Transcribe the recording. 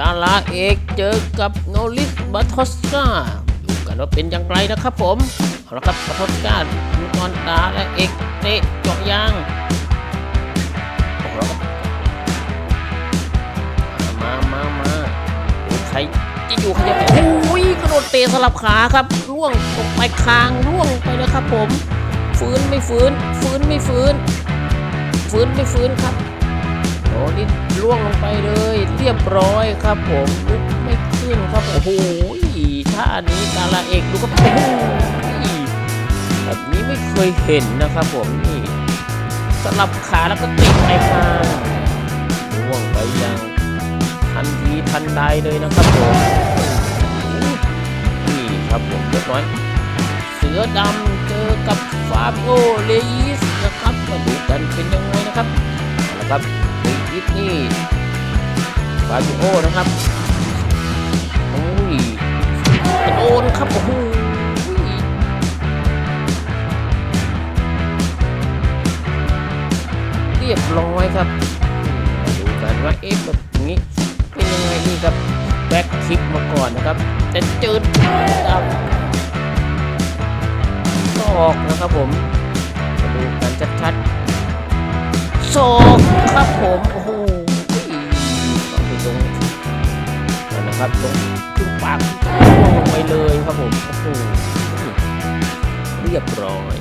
ดาราเอกเจอกับโนลิสบัตทอสกาดูกันว่าเป็นอย่างไรนะครับผมเอาละครับบัตทอสกาดูตอนดาราเอกเตะเจาะยางเอามามามาดูใครจะอยู่ใครจะไปโอ้ยกระโดดเตะสลับขาครับล่วงตกไปคางล่วงไปเลยครับผม ฟื้นไม่ฟื้น ฟื้นไม่ฟื้น ฟื้นไม่ฟื้นครับ อ้นี่ล่วงลงไปเลย เรียบร้อยครับผมลุกไม่ขึ้นครับ โอ้โหท่านี้ดาราเอกดูครับโอ้โหแบบนี้ไม่เคยเห็นนะครับผมนี่สลับขาแล้วก็ติดไปข้างล่วงไปอย่างทันทีทันใดเลยนะครับผมนี่ครับผมเรียบร้อยเสือดำเจอกับฟาโอเลยิสนะครับมาดูกันเป็นยังไงนะครับเอาละครับเยิสนี่ฟาบิโอนะครับโอ้ยโดนครับโอ้โหเรียบร้อยครับมาดูกันว่าเอ๊ะแบบนี้เป็นยังไงนี่ครับแบ็คคิกมาก่อนนะครับ แต่เจอดับศอกนะครับผมมาดูกันชัดๆ ศอกครับผมโอ้โหต้องไปตรงนั่นนะครับตรงขึ้นปากลงไปเลยครับผมโอ้โหเรียบร้อย